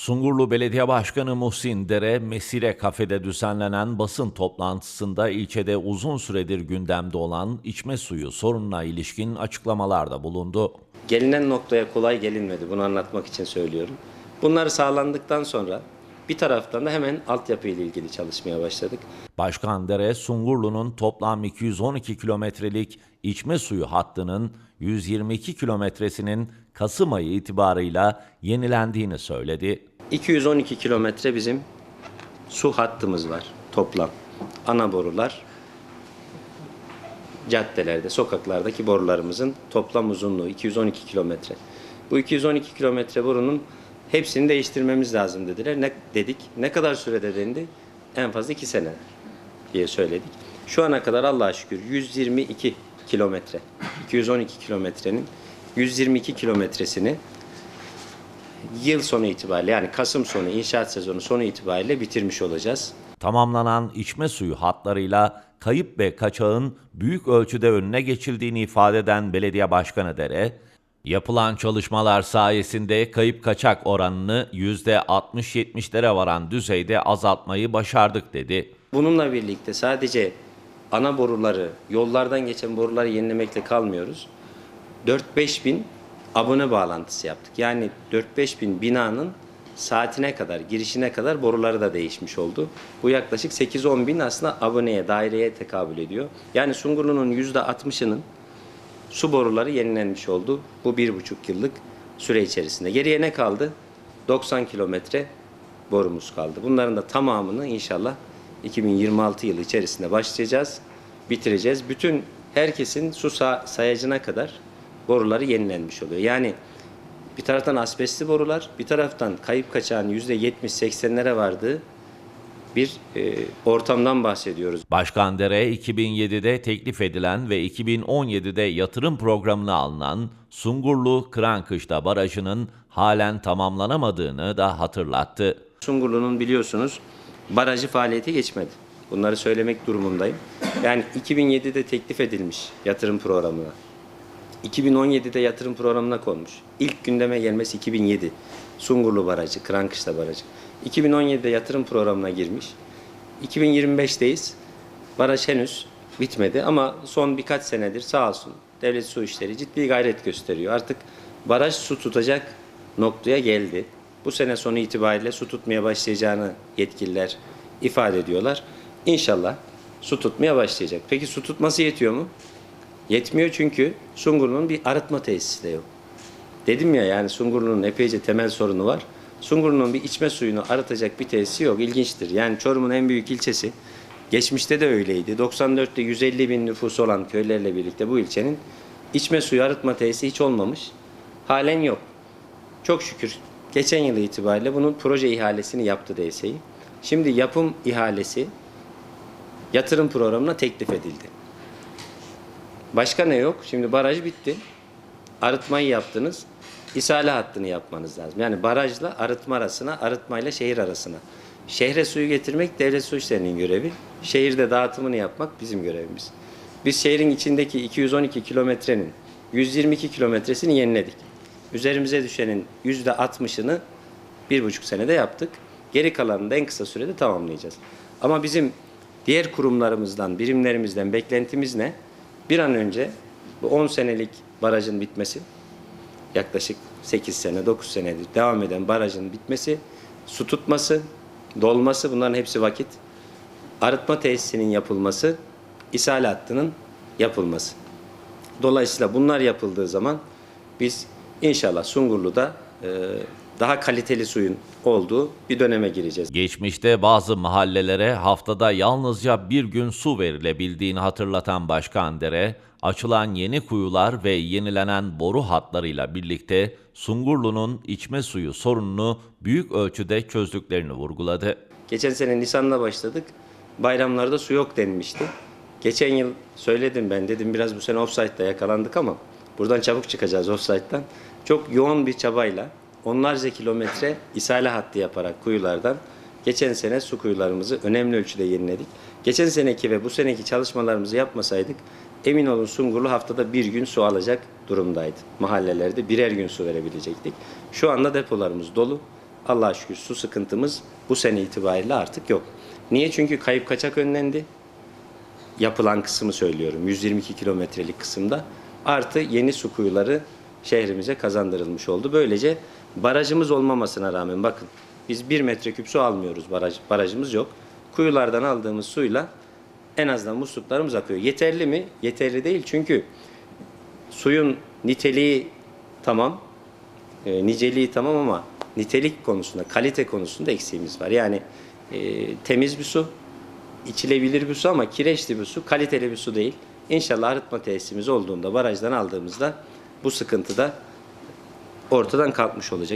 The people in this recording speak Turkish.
Sungurlu Belediye Başkanı Muhsin Dere, Mesire Kafede düzenlenen basın toplantısında ilçede uzun süredir gündemde olan içme suyu sorununa ilişkin açıklamalarda bulundu. Gelinen noktaya kolay gelinmedi. Bunu anlatmak için söylüyorum. Bunlar sağlandıktan sonra bir taraftan da hemen altyapı ile ilgili çalışmaya başladık. Başkan Dere, Sungurlu'nun toplam 212 kilometrelik içme suyu hattının 122 kilometresinin Kasım ayı itibarıyla yenilendiğini söyledi. 212 kilometre bizim su hattımız var toplam. Ana borular, caddelerde, sokaklardaki borularımızın toplam uzunluğu 212 kilometre. Bu 212 kilometre borunun hepsini değiştirmemiz lazım dediler. Ne dedik? Ne kadar sürede dendi? En fazla 2 sene diye söyledik. Şu ana kadar Allah'a şükür 122 kilometre, 212 kilometrenin 122 kilometresini yıl sonu itibariyle yani Kasım sonu inşaat sezonu sonu itibariyle bitirmiş olacağız. Tamamlanan içme suyu hatlarıyla kayıp ve kaçağın büyük ölçüde önüne geçildiğini ifade eden Belediye Başkanı Dere, yapılan çalışmalar sayesinde kayıp kaçak oranını %60-70'lere varan düzeyde azaltmayı başardık dedi. Bununla birlikte sadece ana boruları, yollardan geçen boruları yenilemekle kalmıyoruz. 4-5 bin abone bağlantısı yaptık. Yani 4-5 bin binanın saatine kadar, girişine kadar boruları da değişmiş oldu. Bu yaklaşık 8-10 bin aslında aboneye, daireye tekabül ediyor. Yani Sungurlu'nun %60'ının su boruları yenilenmiş oldu. Bu bir buçuk yıllık süre içerisinde. Geriye ne kaldı? 90 kilometre borumuz kaldı. Bunların da tamamını inşallah 2026 yılı içerisinde başlayacağız, bitireceğiz. Bütün herkesin su sa- sayacına kadar boruları yenilenmiş oluyor. Yani bir taraftan asbestli borular, bir taraftan kayıp kaçağın %70-80'lere vardığı bir e, ortamdan bahsediyoruz. Başkan Dere, 2007'de teklif edilen ve 2017'de yatırım programına alınan Sungurlu Kırankışla Barajı'nın halen tamamlanamadığını da hatırlattı. Sungurlu'nun biliyorsunuz barajı faaliyete geçmedi. Bunları söylemek durumundayım. Yani 2007'de teklif edilmiş yatırım programına. 2017'de yatırım programına konmuş. İlk gündeme gelmesi 2007. Sungurlu Barajı, Kırankışla Barajı. 2017'de yatırım programına girmiş. 2025'teyiz. Baraj henüz bitmedi ama son birkaç senedir sağ olsun devlet su işleri ciddi gayret gösteriyor. Artık baraj su tutacak noktaya geldi. Bu sene sonu itibariyle su tutmaya başlayacağını yetkililer ifade ediyorlar. İnşallah su tutmaya başlayacak. Peki su tutması yetiyor mu? Yetmiyor çünkü Sungurlu'nun bir arıtma tesisi de yok. Dedim ya yani Sungurlu'nun epeyce temel sorunu var. Sungurlu'nun bir içme suyunu arıtacak bir tesisi yok. İlginçtir. Yani Çorum'un en büyük ilçesi. Geçmişte de öyleydi. 94'te 150 bin nüfusu olan köylerle birlikte bu ilçenin içme suyu arıtma tesisi hiç olmamış. Halen yok. Çok şükür geçen yıl itibariyle bunun proje ihalesini yaptı DSİ. Şimdi yapım ihalesi yatırım programına teklif edildi. Başka ne yok? Şimdi baraj bitti. Arıtmayı yaptınız. İsale hattını yapmanız lazım. Yani barajla arıtma arasına, arıtmayla şehir arasına. Şehre suyu getirmek devlet su işlerinin görevi. Şehirde dağıtımını yapmak bizim görevimiz. Biz şehrin içindeki 212 kilometrenin 122 kilometresini yeniledik. Üzerimize düşenin %60'ını bir buçuk senede yaptık. Geri kalanını da en kısa sürede tamamlayacağız. Ama bizim diğer kurumlarımızdan, birimlerimizden beklentimiz ne? Bir an önce bu 10 senelik barajın bitmesi, yaklaşık 8 sene, 9 senedir devam eden barajın bitmesi, su tutması, dolması bunların hepsi vakit. Arıtma tesisinin yapılması, ishal hattının yapılması. Dolayısıyla bunlar yapıldığı zaman biz inşallah Sungurlu'da e, daha kaliteli suyun olduğu bir döneme gireceğiz. Geçmişte bazı mahallelere haftada yalnızca bir gün su verilebildiğini hatırlatan Başkan Dere, açılan yeni kuyular ve yenilenen boru hatlarıyla birlikte Sungurlu'nun içme suyu sorununu büyük ölçüde çözdüklerini vurguladı. Geçen sene Nisan'da başladık. Bayramlarda su yok denmişti. Geçen yıl söyledim ben dedim biraz bu sene offside'da yakalandık ama buradan çabuk çıkacağız offside'dan. Çok yoğun bir çabayla onlarca kilometre isale hattı yaparak kuyulardan geçen sene su kuyularımızı önemli ölçüde yeniledik. Geçen seneki ve bu seneki çalışmalarımızı yapmasaydık emin olun Sungurlu haftada bir gün su alacak durumdaydı. Mahallelerde birer gün su verebilecektik. Şu anda depolarımız dolu. Allah'a şükür su sıkıntımız bu sene itibariyle artık yok. Niye? Çünkü kayıp kaçak önlendi. Yapılan kısmı söylüyorum. 122 kilometrelik kısımda. Artı yeni su kuyuları şehrimize kazandırılmış oldu. Böylece barajımız olmamasına rağmen bakın biz 1 metreküp su almıyoruz. Baraj, barajımız yok. Kuyulardan aldığımız suyla en azından musluklarımız akıyor. Yeterli mi? Yeterli değil çünkü suyun niteliği tamam, e, niceliği tamam ama nitelik konusunda, kalite konusunda eksiğimiz var. Yani e, temiz bir su, içilebilir bir su ama kireçli bir su, kaliteli bir su değil. İnşallah arıtma tesisimiz olduğunda, barajdan aldığımızda bu sıkıntı da ortadan kalkmış olacak.